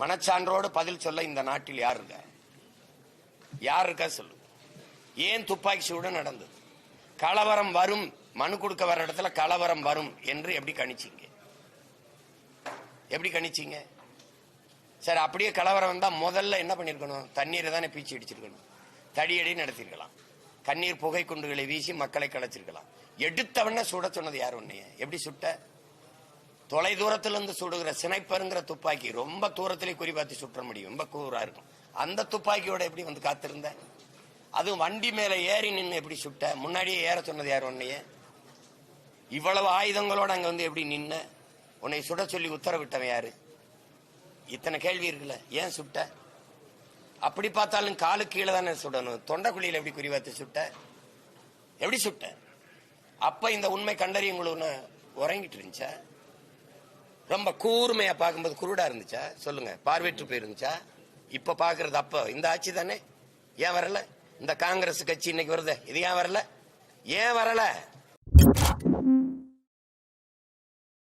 மனச்சான்றோடு பதில் சொல்ல இந்த நாட்டில் யார் இருக்கா யார் இருக்கா சொல்லு. ஏன் துப்பாக்கி சூடு நடந்தது? கலவரம் வரும் மனு கொடுக்க வர இடத்துல கலவரம் வரும் என்று எப்படி கணிச்சீங்க? எப்படி கணிச்சீங்க? சரி அப்படியே கலவரம் வந்தால் முதல்ல என்ன பண்ணியிருக்கணும் தண்ணீரை தானே பீச்சி அடிச்சிருக்கணும் தடியடி நடத்திருக்கலாம். கண்ணீர் புகை குண்டுகளை வீசி மக்களை கலைச்சிருக்கலாம். எடுத்தவன சுட சொன்னது யார் உன்னைய? எப்படி சுட்ட? தொலை தூரத்திலிருந்து சுடுகிற சினைப்பருங்கிற துப்பாக்கி ரொம்ப தூரத்திலே குறிபாத்தி சுற்ற முடியும். ரொம்ப கூரா இருக்கும். அந்த துப்பாக்கியோட எப்படி வந்து காத்திருந்த? அதுவும் வண்டி மேல ஏறி நின்று எப்படி சுட்ட? முன்னாடியே ஏற சொன்னது யார் உன்னைய? இவ்வளவு ஆயுதங்களோட அங்க வந்து எப்படி நின்ன? உன்னை சுட சொல்லி உத்தரவிட்டவன் யாரு? இத்தனை கேள்வி இருக்குல்ல. ஏன் சுட்ட? அப்படி பார்த்தாலும் காலு கீழே தானே சுடணும். தொண்டைக்குழியில எப்படி குறிவாத்து சுட்ட? எப்படி சுட்ட? அப்ப இந்த உண்மை கண்டறியும் உறங்கிட்டு இருந்துச்சா? ரொம்ப கூர்மையா பார்க்கும்போது குருடா இருந்துச்சா? சொல்லுங்க. பார்வையற்று போயிருந்துச்சா? இப்ப பாக்குறது அப்ப. இந்த ஆட்சி தானே? ஏன் வரல? இந்த காங்கிரஸ் கட்சி இன்னைக்கு வருது. இது ஏன் வரல? ஏன் வரல?